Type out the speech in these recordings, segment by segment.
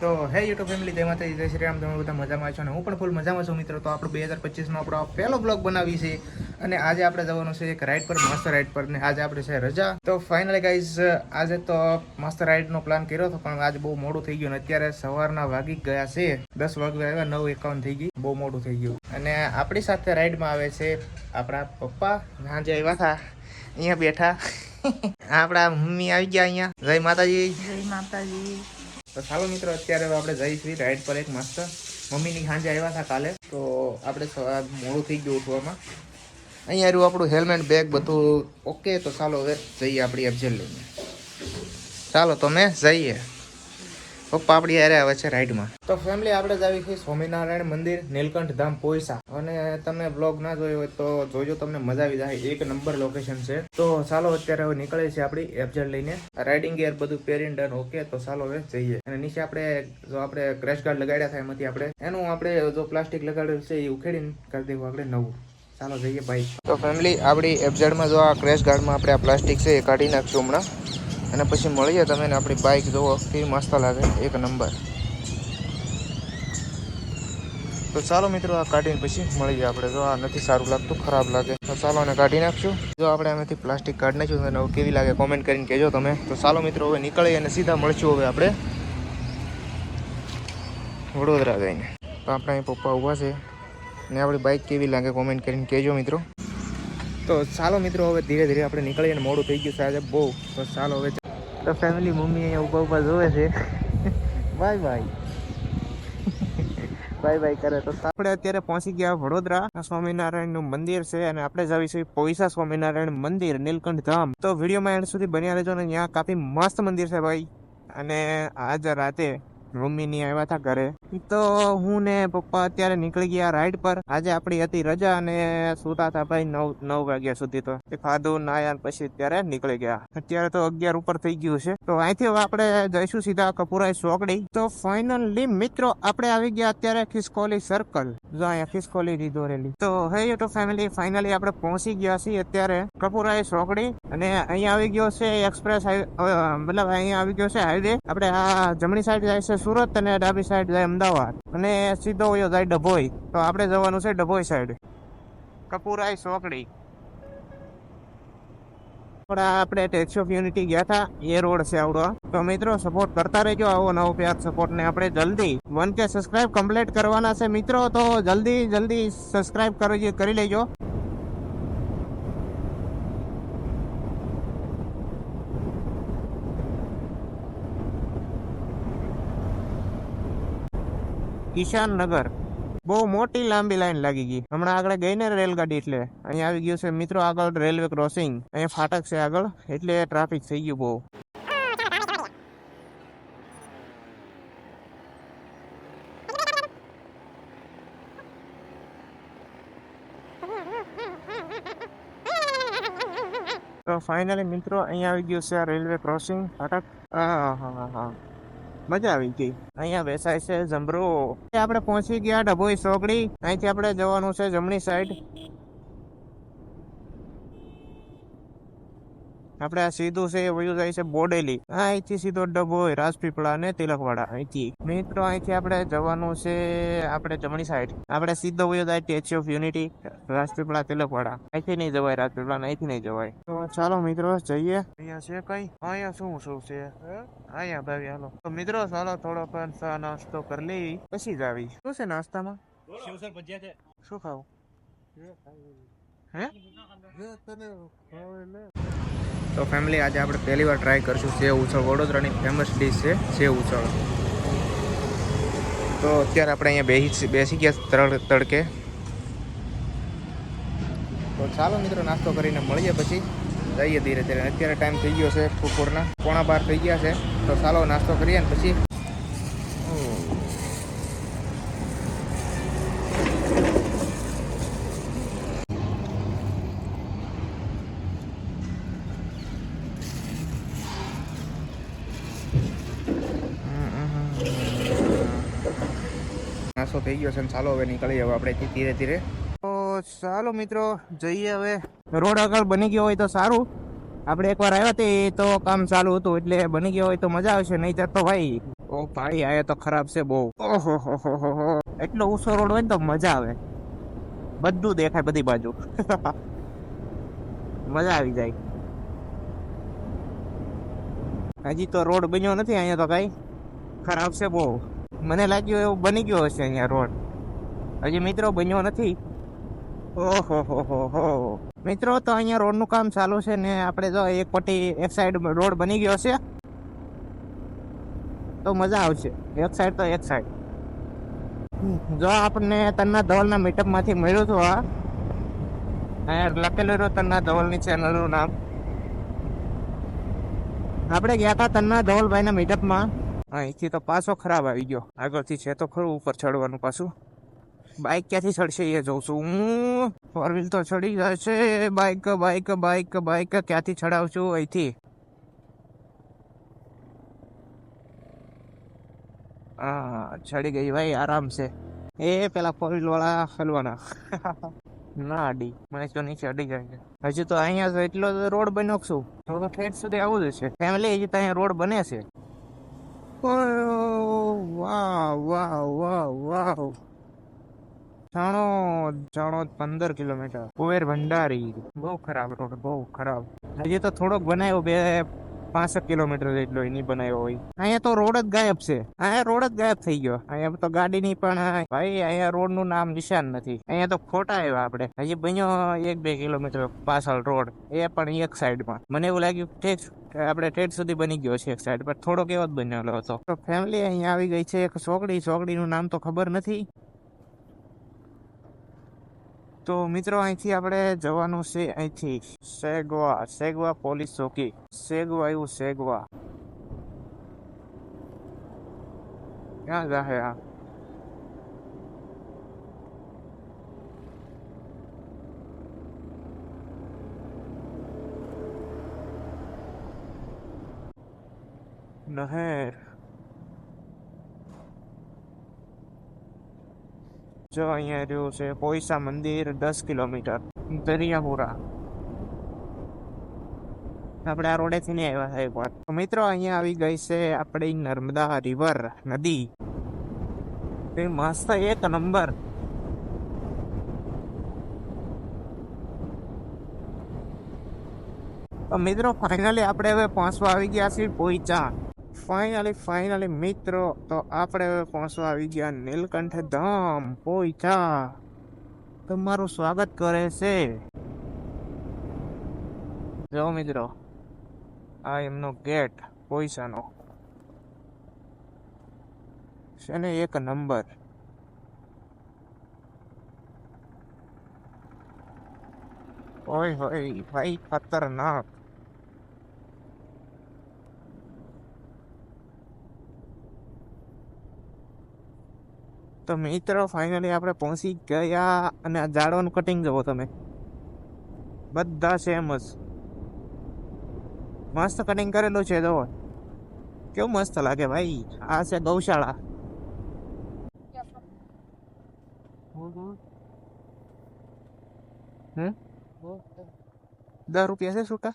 તો હે YouTube family જય માતાજી, જય શ્રી રામ, તમે બધા મજામાં છો અને હું પણ ફૂલ મજામાં છું મિત્રો. તો આપણે બે હજાર પચીસનો આપણો પહેલો બ્લોગ બનાવી છે. અને આજે આપણે જવાનું છે એક રાઈડ પર, મસ્ત રાઈડ પર. ને આજે આપણે છે રજા. તો ફાઇનલી ગાઈઝ આજે તો મસ્ત રાઈડનો પ્લાન કર્યો હતો, પણ આજે બહુ મોડું થઈ ગયું અત્યારે સવારના વાગી ગયા છે. દસ વાગે આવ્યા, નવ એકાવન થઈ ગઈ. બહુ મોડું થઈ ગયું. અને આપણી સાથે રાઈડમાં આવે છે આપણા પપ્પા. સાંજે આવ્યા હતા અહીંયા બેઠા. આપણા મમ્મી આવી ગયા અહીંયા. જય માતાજી. જય માતાજી. તો ચાલો મિત્રો, અત્યારે આપણે જઈશું રાઈડ પર એક મસ્ત મમ્મીની સાંજે આવ્યા હતા કાલે. તો આપણે મોડું થઈ ગયું ઉઠવામાં. અહીંયા રહ્યું આપણું હેલ્મેટ બેગ બધું ઓકે તો ચાલો હવે જઈએ આપણી એફજેલ લઈને. ચાલો, તો મેં જઈએ. પપ્પા આપણી યારે આવે છે રાઈડમાં. તો ફેમિલી આપણે જ આવી છે સ્વામિનારાયણ મંદિર, નીલકંઠ ધામ પોઈસા. અને તમે બ્લોગ ના જોયો હોય તો જોજો, તમને મજા આવી જાય. એક નંબર લોકેશન છે. તો ચાલો અત્યારે હવે નીકળે છે આપણી એફઝેડ લઈને. રાઇડિંગ ગેર બધું પહેરીને ડન ઓકે તો ચાલો હવે જઈએ. અને નીચે આપણે જો આપણે ક્રેશ ગાર્ડ લગાડ્યા થાય એમાંથી આપણે. એનું આપણે જો પ્લાસ્ટિક લગાડેલું છે, એ ઉખેડીને કરી દેવું આપણે નવું. ચાલો જઈએ ભાઈ. તો ફેમિલી આપણી એફઝેડમાં જો આ ક્રેશ ગાર્ડમાં આપણે આ પ્લાસ્ટિક છે, એ કાઢી નાખશું હમણાં. અને પછી મળીએ તમે ને આપણી બાઇક જુઓ ફી મસ્ત લાગે, એક નંબર તો ચાલો મિત્રો, આ કાઢીને પછી મળીએ આપણે. જો આ નથી સારું લાગતું, ખરાબ લાગે. તો ચાલો આને કાઢી નાખશું. જો આપણે આમાંથી પ્લાસ્ટિક કાઢી નાખ્યું અને કેવી લાગે કોમેન્ટ કરીને કહેજો તમે. તો ચાલો મિત્રો, હવે નીકળીએ અને સીધા મળશું હવે આપણે વડોદરા જઈને. તો આપણા અહીં પપ્પા ઊભા છે. ને આપણી બાઇક કેવી લાગે કોમેન્ટ કરીને કહેજો મિત્રો. તો ચાલો મિત્રો, હવે ધીરે ધીરે આપણે નીકળીએ અને મોડું થઈ ગયું સાહેબ બહુ. તો ચાલો હવે તો ફેમિલી મમ્મી અહીંયા ઊભા ઊભા જોવે છે. બાય બાય બાય બાય કરે તો આપણે અત્યારે પહોંચી ગયા વડોદરા. સ્વામિનારાયણનું મંદિર છે અને આપણે જઈશું પોઈસા સ્વામિનારાયણ મંદિર, નીલકંઠ ધામ. તો વિડીયોમાં એન્ડ સુધી બન્યા રહેજો ને ત્યાં કાફી મસ્ત મંદિર છે ભાઈ. અને આજ રાતે મમ્મી ની આવ્યા હતા ઘરે. તો હું ને પપ્પા અત્યારે નીકળી ગયા રાઈડ પર. આજે આપણી હતી રજા અને સુતા હતા ભાઈ નવ નવ વાગ્યા સુધી તો. એ ખાધું, નાયા પછી અત્યારે નીકળી ગયા. અત્યારે તો અગિયાર ઉપર થઈ ગયું છે. તો અહીંથી આપણે જઈશું સીધા કપૂરાઈ ચોકડી તો ફાઇનલી મિત્રો, આપણે આવી ગયા અત્યારે ખિસકોલી સર્કલ જો અહીંયા ખિસકોલી રેલી. તો હે યુટ્યુબ ફેમિલી ફાઇનલી આપણે પહોંચી ગયા છીએ અત્યારે કપૂરાઈ ચોકડી અને અહીંયા આવી ગયો છે એક્સપ્રેસ મતલબ અહીંયા આવી ગયો છે હાઈવે આપણે આ જમણી સાઈડ જાય છે સુરત અને ડાબી સાઈડ જાય અમદાવાદ. અને સીધો વયો જાય ડભોઈ. તો આપણે જવાનું છે ડભોઈ સાઈડ કપૂરાઈ સોકડી. થોડા આપણે ટેક્સ ઓફ યુનિટી ગયા હતા. એ રોડ છે આવડો. તો મિત્રો સપોર્ટ કરતા રહેજો આવો નવો પ્યાર સપોર્ટ ને આપણે જલ્દી. વન કે સબસ્ક્રાઇબ કમ્પ્લીટ કરવાના છે મિત્રો, તો જલ્દી જલ્દી સબસ્ક્રાઇબ કરી કરી લેજો. કિશાન નગર બહુ મોટી લાંબી લાઈન લાગી ગઈ. હમણાં આગળ ગઈ ને રેલગાડી એટલે. અહીંયા આવી ગયું છે મિત્રો આગળ રેલવે ક્રોસિંગ. અહીંયા ફાટક છે આગળ, એટલે ટ્રાફિક થઈ ગયું બહુ. તો ફાઇનલી મિત્રો અહીંયા આવી ગયું છે આ રેલવે ક્રોસિંગ ફાટક. હા હા હા. મજા આવી ગઈ. અહીંયા બેસાય છે જમરૂ આપણે પહોંચી ગયા ડભોઈ ચોકડી અહીંથી આપણે જવાનું છે જમણી સાઈડ આપણે આ સીધું છે એ વયું જાય છે બોડેલી. હા અહીંથી સીધો ડભોઈ રાજપીપળા અને તિલકવાડા અહીંથી. મિત્રો અહીંથી આપણે જવાનું છે આપણે જમણી સાઈડ આપણે સીધો વયો જાય Statue of Unity Rajpipla Tilakwada. અહીંથી નહીં જવાય રાજપીપળા અહીંથી નહીં જવાય. તો ચાલો મિત્રો જઈએ. અહીંયા છે કઈ? અહીંયા શું શું છે? અહીંયા ભાઈ હાલો. તો મિત્રો ચાલો થોડો પણ ચા નાસ્તો કરી લઈ. પછી જ આવી શું છે નાસ્તામાં? શું ખાવું? હે? તો ફેમિલી આજે આપણે પહેલી વાર ટ્રાય કરશું સેવ ઉછળ. વડોદરાની ફેમસ ડીશ છે સેવ ઉછળ. તો અત્યારે આપણે અહીંયા બેસી બેસી ગયા તળ, તડકે. તો ચાલો મિત્રો, નાસ્તો કરીને મળીએ પછી. જઈએ ધીરે ધીરે. અત્યારે ટાઈમ થઈ ગયો છે, બપોરના. પોણા બાર થઈ ગયા છે. તો ચાલો નાસ્તો કરીએ ને પછી નાસ્તો થઈ ગયો છે ચાલો હવે નીકળીએ હવે આપણે ધીરે ધીરે. તો ચાલો મિત્રો, જઈએ હવે. રોડ આગળ બની ગયો હોય તો સારું. આપણે એકવાર આવ્યા તે તો કામ ચાલુ હતું, એટલે બની ગયો હોય તો મજા આવશે નહીં તો ભાઈ. ભાઈ આયા તો ખરાબ છે બહુ. ઓહો. એટલો ઊંચો રોડ હોય ને તો મજા આવે. બધું દેખાય બધી બાજુ. મજા આવી જાય. હજી તો રોડ બન્યો નથી, અહીંયા તો કઈ. ખરાબ છે બહુ. મને લાગ્યું એવું બની ગયો હશે અહીંયા રોડ. હજી મિત્રો બન્યો નથી. ઓહો, હો હો હો. મિત્રો, તો અહીંયા રોડનું કામ ચાલુ છે ને આપણે જો એક પટ્ટી એક સાઈડ રોડ બની ગયો છે. તો મજા આવશે. એક સાઈડ તો એક સાઈડ જો આપણને તન્ના ધવલના મીટઅપમાંથી મળ્યું હતું આ અહીંયા લખેલું રહ્યું તન્ના ધવલની ચેનલનું નામ. આપણે ગયા હતા તન્ના ધવલભાઈના મીટઅપમાં અહીંથી તો પાછો ખરાબ આવી ગયો. આગળથી છે તો ખરું ઉપર ચડવાનું પાછું. બાઇક ક્યાંથી ચડશે એ જોઉં છું હું. ફોર વ્હીલ તો ચડી જાય છે. બાઇક બાઇક બાઇક બાઇક ક્યાંથી ચડાવશું અહીંથી? હા ચડી ગઈ ભાઈ, આરામ છે. એ પેલા ફોર વ્હીલ વાળા હલવાના. ના અડી. મને તો નીચે અડી જાય છે. હજી તો અહીંયા એટલો રોડ બન્યો છું. તો ઠેઠ સુધી આવું જ છે. ફેમિલી હજી તો અહીંયા રોડ બને છે. વાહ વાહ વાહ વાહ જાણો જાણો પંદર કિલોમીટર. કુવેર ભંડારી. બહુ ખરાબ રોડ બહુ ખરાબ. હજી તો થોડોક બનાવ્યો બે પાંસઠ કિલોમીટર જેટલો એની બનાવ્યો હોય. અહીંયા તો રોડ જ ગાયબ છે. અહીંયા રોડ જ ગાયબ થઈ ગયો. અહીંયા તો ગાડીની પણ ભાઈ, અહીંયા રોડનું નામ નિશાન નથી. અહીંયા તો ખોટા આવ્યા આપણે. હજી બન્યો એક બે કિલોમીટર પાછળ રોડ. એ પણ એક સાઈડમાં. મને એવું લાગ્યું ઠેક આપણે ટેટ સુધી બની ગયો છે એક સાઈડ. પર થોડોક એવો જ બનેલો હતો. તો ફેમિલી અહીંયા આવી ગઈ છે. એક છોકડી છોકડીનું નામ તો ખબર નથી. તો મિત્રો, અહીંથી આપણે જવાનું છે અહીંથી સેગવા સેગવા પોલીસ ચોકી. સેગવા એવું સેગવા. ક્યાં જાહે આ? નહેર. જો અહીંયા રહ્યું છે પોઈસા મંદિર દસ કિલોમીટર. દરિયાપુરા. આપણે આ રોડેથી નહીં આવ્યા થાય પણ. મિત્રો અહીંયા આવી ગઈ છે આપણી નર્મદા રિવર નદી. એ મસ્ત એક નંબર મિત્રો ફાઇનલી આપણે હવે પહોંચવા આવી ગયા છીએ પોઈચા. ફાઇનલી ફાઇનલી મિત્રો, તો આપણે હવે પહોંચવા આવી ગયા નીલકંઠ ધામ પોઈચા તમારું સ્વાગત કરે છે. જો મિત્રો, આ એમનો ગેટ પોઈસાનો છે ને એક નંબર. ઓય હોય ભાઈ, ખતરનાક. તો મિત્રો ફાઇનલી આપણે પહોંચી ગયા અને આ ઝાડવાનું કટિંગ જુઓ તમે. બધા સેમ જ. મસ્ત કટિંગ કરેલું છે જો કેવું મસ્ત લાગે ભાઈ. આ છે ગૌશાળા. દસ રૂપિયા છે છૂટા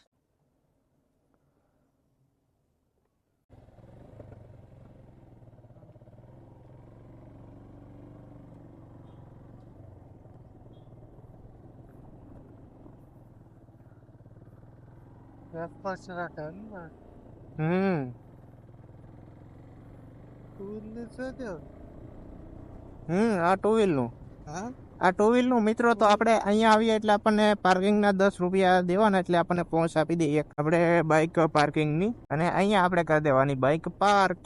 હમ હમ આ ટુ નું આ ટુ નું મિત્રો તો આપણે અહીંયા આવીએ એટલે આપણને પાર્કિંગ ના દસ રૂપિયા દેવાના એટલે આપણને પહોંચ આપી દઈએ. એક આપણે બાઇક પાર્કિંગની અને અહીંયા આપણે કરી દેવાની બાઇક પાર્ક